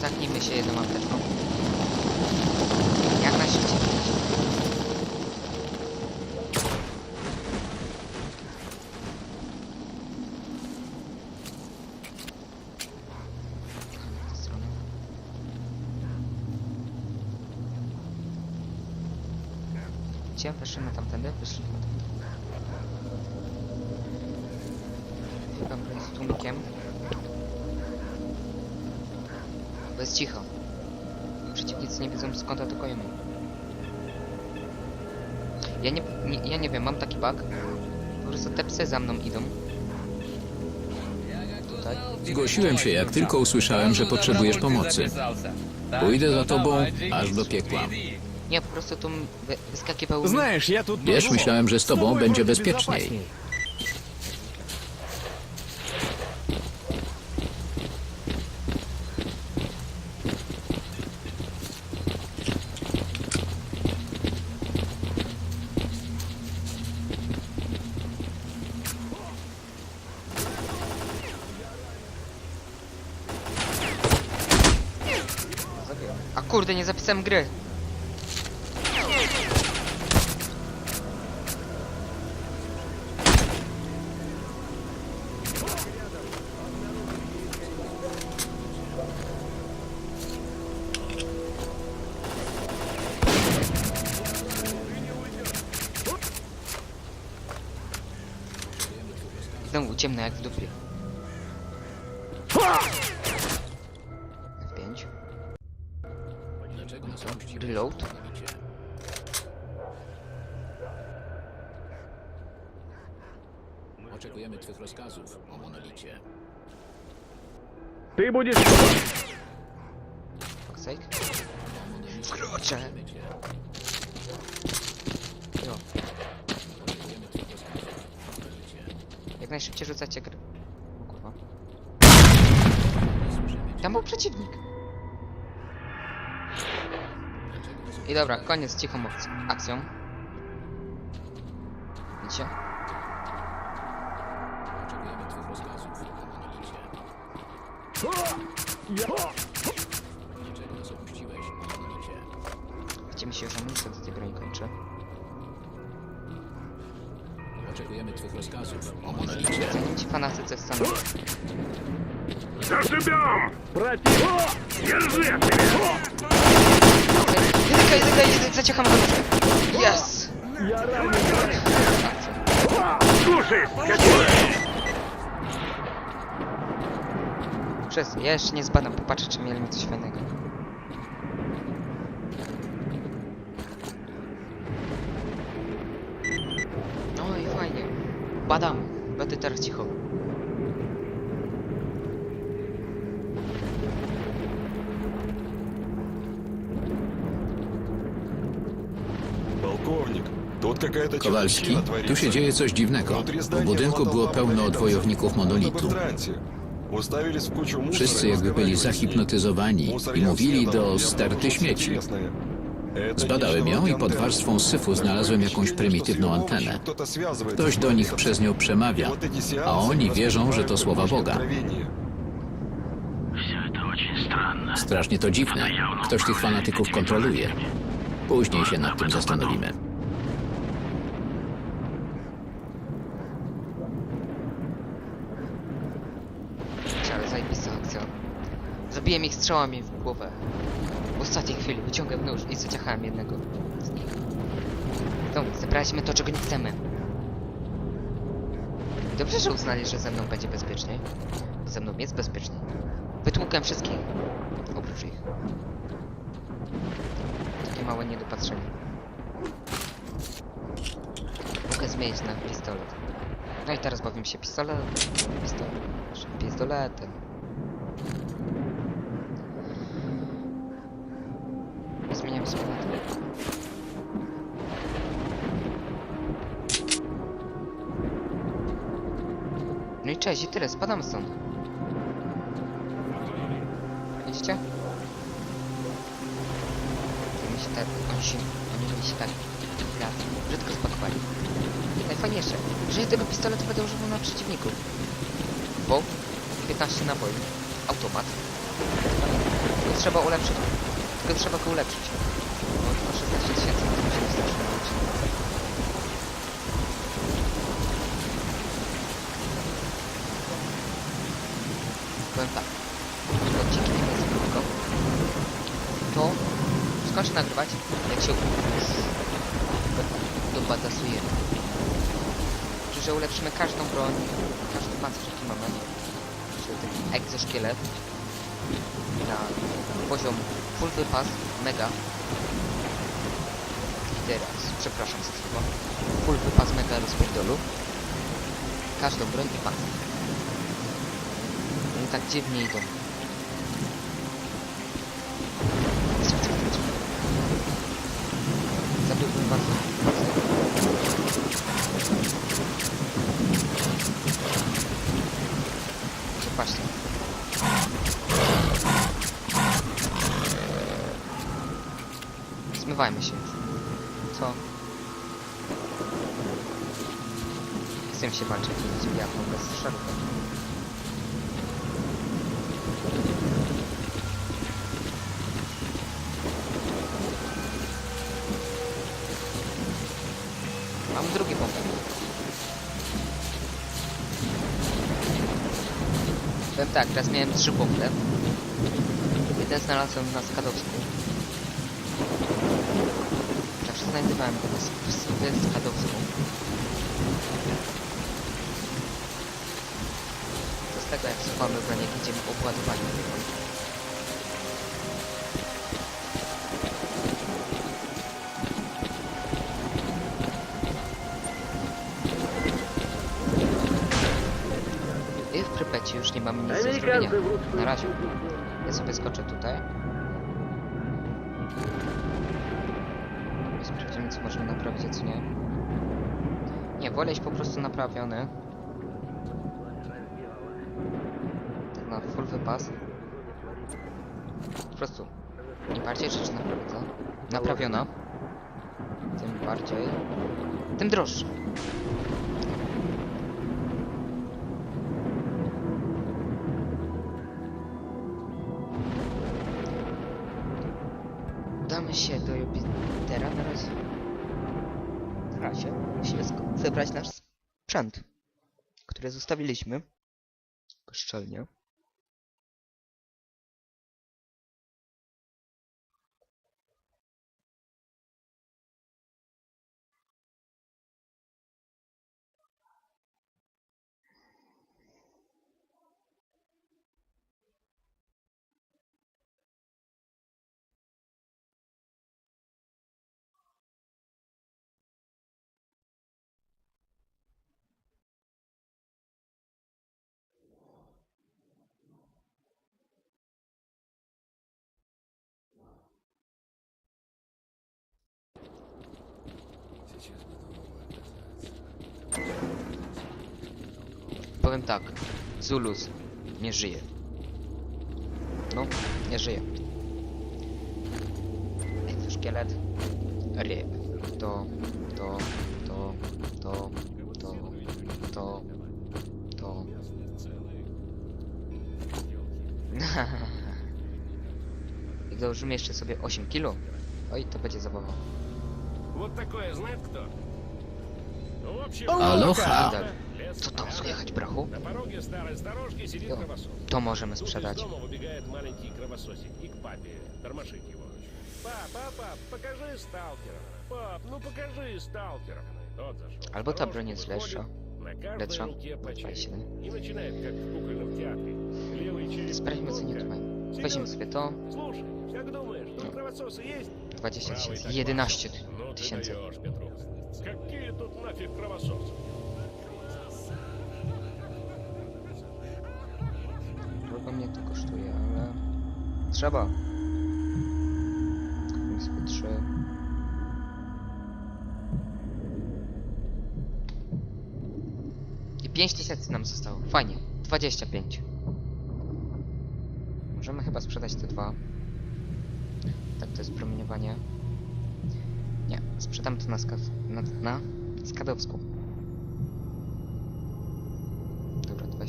Zaknijmy się jedną apteczką. Jak najszybciej. Gdzie? Weszliśmy tamtędy? Wyszliśmy tamtędy. Broń z tłumikiem. Bo jest cicho. Przeciwnicy nie wiedzą skąd atakujemy. Ja nie, nie, ja nie wiem, mam taki bug. Po prostu te psy za mną idą. Tutaj. Zgłosiłem się, jak tylko usłyszałem, że potrzebujesz pomocy. Pójdę za tobą aż do piekła. Nie, po prostu tu m- wy- wyskakiwał mi... Знаешь, я тут... Wiesz, думал, myślałem, że z с tobą тобой będzie вроде bezpieczniej. Kurde, nie zapisałem gry. Znowu ciemno jak w dupie. reload. Oczekujemy Twych rozkazów o monolicie. Ty budzisz... Fuck sake. Wkroczę! Jo. Jak najszybciej rzucacie gry. O kurwa. Tam był przeciwnik. I dobra, koniec z cichą akc- akcją. Widzicie? Oczekujemy twych rozkazów o monolicie. Я- Dlaczego nas opuściłeś o monolicie? Gdzie mi się już amunicja do tej broni kończy? Oczekujemy twych rozkazów o monolicie. Zanim ci fanatycy wstaną. Заживем! Против... Держи chcecie hamulców. Yes! Przez, ja jeszcze nie zbadam, popatrzę czy mieli mi coś fajnego. No i fajnie. Badam. Będę teraz cicho. Kowalski, tu się dzieje coś dziwnego. W budynku było pełno odwojowników monolitu. Wszyscy jakby byli zahipnotyzowani i mówili do sterty śmieci. Zbadałem ją i pod warstwą syfu znalazłem jakąś prymitywną antenę. Ktoś do nich przez nią przemawia, a oni wierzą, że to słowa Boga. Strasznie to dziwne. Ktoś tych fanatyków kontroluje. Później się nad tym zastanowimy. Zabiłem ich strzałami w głowę. W ostatniej chwili wyciągłem nóż i zaciachałem jednego z nich. No, zebraliśmy to, czego nie chcemy. Dobrze, że uznali, że ze mną będzie bezpieczniej. Ze mną jest bezpieczniej. Wytłukłem wszystkich. Oprócz ich. Takie małe niedopatrzenie. Mogę zmienić na pistolet. No i teraz bawimy się pistolet. Pistolet. Pistoletem. Pistoletem. No i cześć, i tyle, spadamy stąd. Widzicie? Oni się tak, oni się, oni się tak raz brzydko spakowali. Najfajniejsze, że ja tego pistoletu będę używał na przeciwników. Bo 15 naboi, automat. Tylko trzeba ulepszyć. Tylko trzeba go ulepszyć. Bo tylko 16 tysięcy to musimy strasznie nauczyć. Powiem tak. Odcinki nie jest krótko. To skończę nagrywać, jak się dobatasujemy. Czyli, że ulepszymy każdą broń, każdy pancerz jaki. Czyli taki egzoszkielet na poziom full wypas, mega. Teraz, przepraszam za słowo, full wypas mega rozpierdolu. Każdą broń i pancerz. Oni tak dziwnie idą. Zabiłbym bardzo. Zobaczcie. Zmywajmy się już. Co? Się walczyć z wiatą bez. Mam drugi pomysł. Powiem tak, teraz miałem trzy punkty. Jeden znalazłem na Skadowsku. Zawsze znajdowałem go na Sk- w Skadowsku. To z tego jak słuchamy broń, jak idziemy po obładowaniu. I w Prypeci już nie mamy nic do zrobienia. Na razie. Ja sobie skoczę tutaj. Co możemy naprawić, a co nie. Nie, wolę iść po prostu naprawiony. Tak na full wypas. Po prostu. Im bardziej rzeczy naprawiona, naprawiono, tym bardziej, tym droższe. Udamy się do Jupitera na Na razie. Musimy zebrać nasz sprzęt, który zostawiliśmy. Bezczelnie. Powiem tak. Zulus nie żyje. No, nie żyje. Szkielet. Ryb. To, to, to, to, to, to, to. I dołożymy jeszcze sobie 8 kilo. Oj, to będzie zabawa. Вот такое знает кто? Ну, в общем, Aloha! Nadal. лес Co tam рядом. słychać, brachu? На пороге старой сторожки сидит Jo. кровосос. To możemy Тут из sprzedać. дома выбегает маленький кровососик и к папе тормошит его. Пап, пап, пап, покажи сталкера. Пап, ну покажи сталкера. Тот зашел. в Albo ta сторожку, broń jest выходит, lepsza. На каждой Lepsza. руке по Dwa черепу. siedem. И начинает, как в кукольном театре. Левый череп. Sprawdźmy co nie Громко. tutaj. Weźmy sobie to. Слушай, как думаешь, тут No. кровососы есть? 20 Правый tysięcy. так 11 махал. Ну ты tysięcy. даешь, Петров. Какие тут нафиг кровососы? Drogo mnie to kosztuje, ale... Trzeba. Sobie trzy. I 5 tysięcy nam zostało. Fajnie. 25. Możemy chyba sprzedać te dwa. Tak, to jest promieniowanie. Nie, sprzedam to na, skaw... na, na Skadowsku.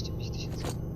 Dobra, 25 tysięcy.